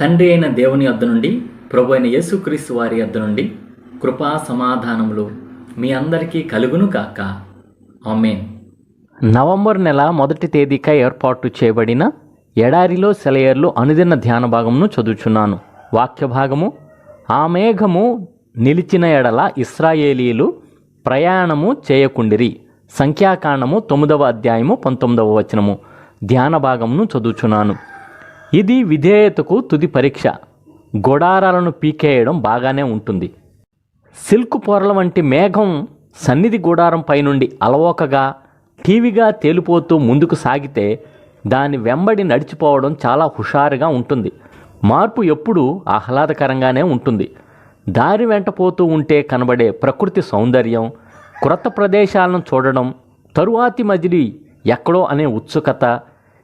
తండ్రి అయిన దేవుని వద్ద నుండి ప్రభు అయిన యేసుక్రీస్తు వారి వద్ద నుండి కృపా సమాధానములు మీ అందరికీ కలుగును కాక ఆమెన్. నవంబర్ నెల మొదటి తేదీక ఏర్పాటు చేయబడిన ఎడారిలో సెలయర్లు అనుదిన ధ్యాన భాగమును చదువుచున్నాను. వాక్య భాగము ఆ మేఘము నిలిచిన ఎడల ఇస్రాయేలీలు ప్రయాణము చేయకుండిరి. సంఖ్యాకాండము తొమ్మిదవ అధ్యాయము పంతొమ్మిదవ వచనము. ధ్యాన భాగమును చదువుచున్నాను. ఇది విధేయతకు తుది పరీక్ష. గొడారాలను పీకేయడం బాగానే ఉంటుంది. సిల్క్ పొరల వంటి మేఘం సన్నిధి గుడారం పైనుండి అలవోకగా టీవీగా తేలిపోతూ ముందుకు సాగితే దాని వెంబడి నడిచిపోవడం చాలా హుషారుగా ఉంటుంది. మార్పు ఎప్పుడూ ఆహ్లాదకరంగానే ఉంటుంది. దారి వెంట పోతూ ఉంటే కనబడే ప్రకృతి సౌందర్యం క్రొత్త ప్రదేశాలను చూడడం తరువాతి మజిలి ఎక్కడో అనే ఉత్సుకత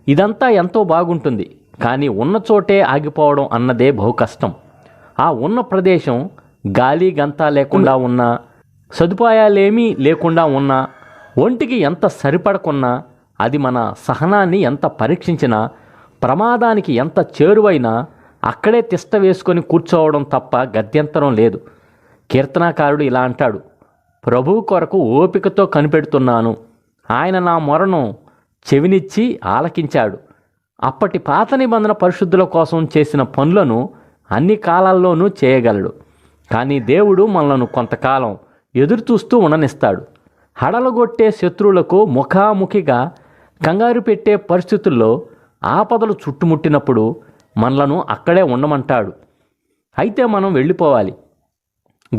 ఇదంతా ఎంతో బాగుంటుంది. కానీ ఉన్న చోటే ఆగిపోవడం అన్నదే బహు కష్టం. ఆ ఉన్న ప్రదేశం గాలి గంత లేకుండా ఉన్నా సదుపాయాలేమీ లేకుండా ఉన్నా ఒంటికి ఎంత సరిపడకున్నా అది మన సహనాన్ని ఎంత పరీక్షించినా ప్రమాదానికి ఎంత చేరువైనా అక్కడే తిష్ట వేసుకొని కూర్చోవడం తప్ప గత్యంతరం లేదు. కీర్తనాకారుడు ఇలా అంటాడు ప్రభువు కొరకు ఓపికతో కనిపెడుతున్నాను. ఆయన నా మొరను చెవినిచ్చి ఆలకించాడు. అప్పటి పాత నిబంధన పరిశుద్ధుల కోసం చేసిన పనులను అన్ని కాలాల్లోనూ చేయగలడు. కానీ దేవుడు మనలను కొంతకాలం ఎదురు చూస్తూ ఉండనిస్తాడు. హడలగొట్టే శత్రువులకు ముఖాముఖిగా కంగారు పెట్టే పరిస్థితుల్లో ఆపదలు చుట్టుముట్టినప్పుడు మనలను అక్కడే ఉండమంటాడు. అయితే మనం వెళ్ళిపోవాలి.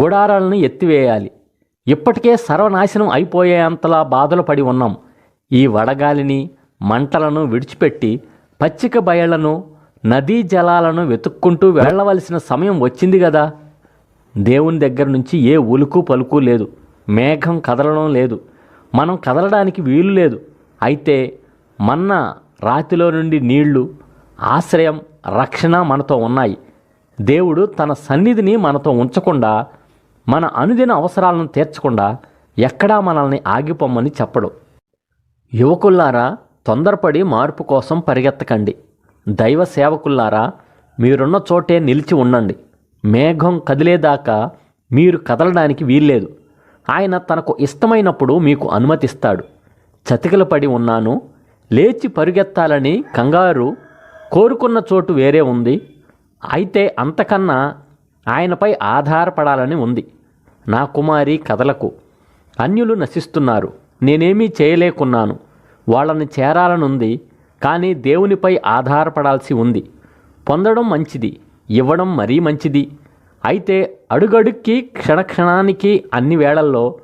గుడారాలను ఎత్తివేయాలి. ఇప్పటికే సర్వనాశనం అయిపోయేంతలా బాధలు పడి ఉన్నాం. ఈ వడగాలిని మంటలను విడిచిపెట్టి పచ్చిక బయళ్ళను నదీ జలాలను వెతుక్కుంటూ వెళ్ళవలసిన సమయం వచ్చింది కదా దేవుని దగ్గర నుంచి ఏ ఉలుకు పలుకు లేదు. మేఘం కదలడం లేదు. మనం కదలడానికి వీలు లేదు. అయితే మన్న రాతిలో నుండి నీళ్ళు ఆశ్రయం రక్షణ మనతో ఉన్నాయి. దేవుడు తన సన్నిధిని మనతో ఉంచకుండా మన అనుదిన అవసరాలను తీర్చకుండా ఎక్కడా మనల్ని ఆగిపోమ్మని చెప్పడు. యువకుల్లారా తొందరపడి మార్పు కోసం పరిగెత్తకండి. దైవ సేవకుల్లారా మీరున్న చోటే నిలిచి ఉండండి. మేఘం కదిలేదాకా మీరు కదలడానికి వీల్లేదు. ఆయన తనకు ఇష్టమైనప్పుడు మీకు అనుమతిస్తాడు. చతికిల పడి ఉన్నాను లేచి పరుగెత్తాలని కంగారు కోరుకున్న చోటు వేరే ఉంది. అయితే అంతకన్నా ఆయనపై ఆధారపడాలని ఉంది. నా కుమారి కథలకు అన్యులు నశిస్తున్నారు. నేనేమీ చేయలేకున్నాను. వాళ్ళని చేరాలనుంది కానీ దేవునిపై ఆధారపడాల్సి ఉంది. పొందడం మంచిది ఇవ్వడం మరీ మంచిది. అయితే అడుగడుక్కి క్షణక్షణానికి అన్ని వేళల్లో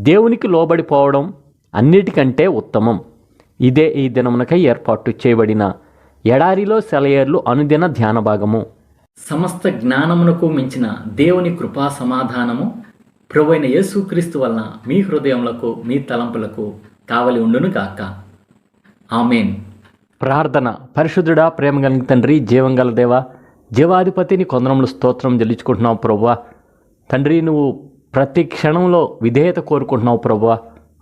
దేవునికి లోబడిపోవడం అన్నిటికంటే ఉత్తమం. ఇదే ఈ దినమునకై ఏర్పాటు చేయబడిన ఎడారిలో సెలయేర్లు అనుదిన ధ్యాన భాగము. సమస్త జ్ఞానమునకు మించిన దేవుని కృపా సమాధానము. ప్రభు అయిన యేసుక్రీస్తు వలన మీ హృదయములకు మీ తలంపులకు కావలి ఉండును కాక ఆమెన్. ప్రార్థన. పరిశుద్ధుడా ప్రేమ కలిగిన తండ్రి జీవం గల దేవా జీవాధిపతిని కొందరంలో స్తోత్రం చెల్లించుకుంటున్నావు ప్రభువా. తండ్రి నువ్వు ప్రతి క్షణంలో విధేయత కోరుకుంటున్నావు ప్రభువా.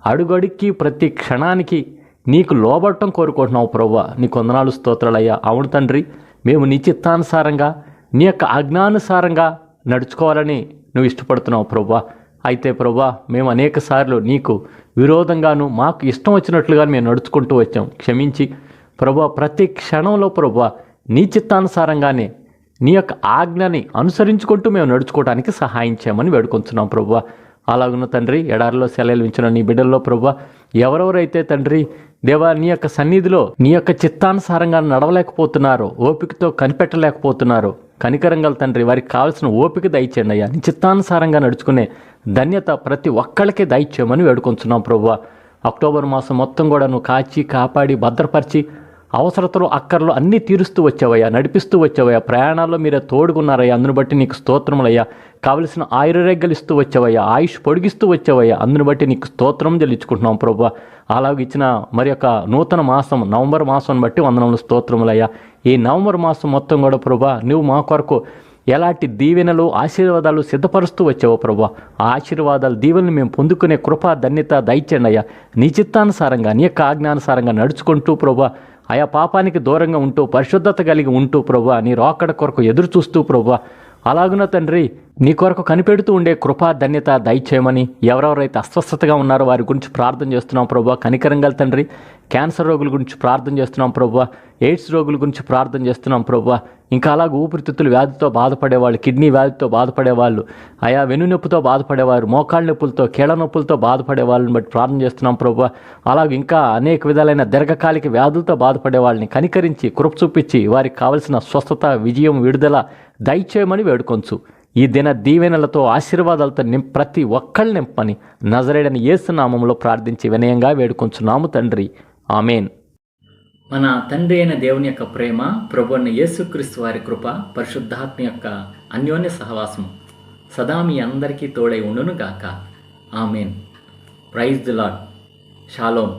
అడుగడుక్కి ప్రతి క్షణానికి నీకు లోబడటం కోరుకుంటున్నావు ప్రభువా. నీ కొందనాలు స్తోత్రాలయ్యా. అవును తండ్రి మేము నీ చిత్తానుసారంగా నీ యొక్క ఆజ్ఞానుసారంగా నడుచుకోవాలని నువ్వు ఇష్టపడుతున్నావు ప్రభువా. అయితే ప్రభా మేము అనేక సార్లు నీకు విరోధంగాను మాకు ఇష్టం వచ్చినట్లుగా మేము నడుచుకుంటూ వచ్చాం. క్షమించి ప్రభా ప్రతి క్షణంలో ప్రభా నీ చిత్తానుసారంగానే నీ యొక్క ఆజ్ఞని అనుసరించుకుంటూ మేము నడుచుకోవడానికి సహాయం చేయమని వేడుకొంచున్నాం ప్రభా. అలాగున్న తండ్రి ఎడారిలో సెలవులు ఇచ్చిన నీ బిడ్డల్లో ప్రభా ఎవరెవరైతే తండ్రి దేవా నీ యొక్క సన్నిధిలో నీ యొక్క చిత్తానుసారంగా నడవలేకపోతున్నారు ఓపికతో కనిపెట్టలేకపోతున్నారు కనికరంగల తండ్రి వారికి కావాల్సిన ఓపిక దయచేయండి అయ్యా. నీ చిత్తానుసారంగా నడుచుకునే ధన్యత ప్రతి ఒక్కళ్ళకి దయచేయమని వేడుకొంచున్నాం ప్రభు అక్టోబర్ మాసం మొత్తం కూడా నువ్వు కాచి కాపాడి భద్రపరిచి అవసరతలు అక్కర్లు అన్నీ తీరుస్తూ వచ్చావయ్యా నడిపిస్తూ వచ్చావయ్యా. ప్రయాణాల్లో మీరే తోడుకున్నారయ్యా అందును బట్టి నీకు స్తోత్రములయ్యా. కావలసిన ఆయుర్రేగ్గలు ఇస్తూ వచ్చావయ్యా ఆయుష్ పొడిగిస్తూ వచ్చావయ్యా. అందును బట్టి నీకు స్తోత్రం చెల్లించుకుంటున్నాం ప్రభు. అలాగే ఇచ్చిన మరి యొక్క నూతన మాసం నవంబర్ మాసం బట్టి వందనములు స్తోత్రములయ్యా. ఈ నవంబర్ మాసం మొత్తం కూడా ప్రభా నువ్వు మా కొరకు ఎలాంటి దీవెనలు ఆశీర్వాదాలు సిద్ధపరుస్తూ వచ్చావో ప్రభా. ఆ ఆశీర్వాదాలు దీవెనలు మేము పొందుకునే కృప ధన్యత దయచండి అయ్యా నీ చిత్తానుసారంగా నీ యొక్క ఆజ్ఞానుసారంగా నడుచుకుంటూ ప్రభా ఆయా పాపానికి దూరంగా ఉంటూ పరిశుద్ధత కలిగి ఉంటూ ప్రభు నీ రోకడ కొరకు ఎదురు చూస్తూ ప్రభా. అలాగున తండ్రి నీ కొరకు కనిపెడుతూ ఉండే కృపా ధన్యత దయచేయమని ఎవరెవరైతే అస్వస్థతగా ఉన్నారో వారి గురించి ప్రార్థన చేస్తున్నాం ప్రభు. కనికరంగల తండ్రి క్యాన్సర్ రోగుల గురించి ప్రార్థన చేస్తున్నాం ప్రభు. ఎయిడ్స్ రోగుల గురించి ప్రార్థన చేస్తున్నాం ప్రభు. ఇంకా అలాగ ఊపిరితిత్తులు వ్యాధితో బాధపడేవాళ్ళు కిడ్నీ వ్యాధితో బాధపడేవాళ్ళు ఆయా వెన్నునొప్పితో బాధపడేవారు మోకాళ్ళ నొప్పులతో కీళ్ళ నొప్పులతో బాధపడే వాళ్ళని బట్టి ప్రార్థన చేస్తున్నాం ప్రభు. అలాగే ఇంకా అనేక విధాలైన దీర్ఘకాలిక వ్యాధులతో బాధపడే వాళ్ళని కనికరించి కృప చూపించి వారికి కావలసిన స్వస్థత విజయం విడుదల దయచేయమని వేడుకొంచు. ఈ దిన దీవెనలతో ఆశీర్వాదాలతో నిం ప్రతి ఒక్కళ్ళు నింపని నజరేడని ఏసునామంలో ప్రార్థించి వినయంగా వేడుకొంచున్నాము తండ్రి. ఆమెన్. మన తండ్రి అయిన దేవుని యొక్క ప్రేమ ప్రభు అయిన యేసుక్రీస్తు వారి కృప పరిశుద్ధాత్మ యొక్క అన్యోన్య సహవాసం సదా మీ అందరికీ తోడై ఉండును గాక amen. Praise the Lord shalom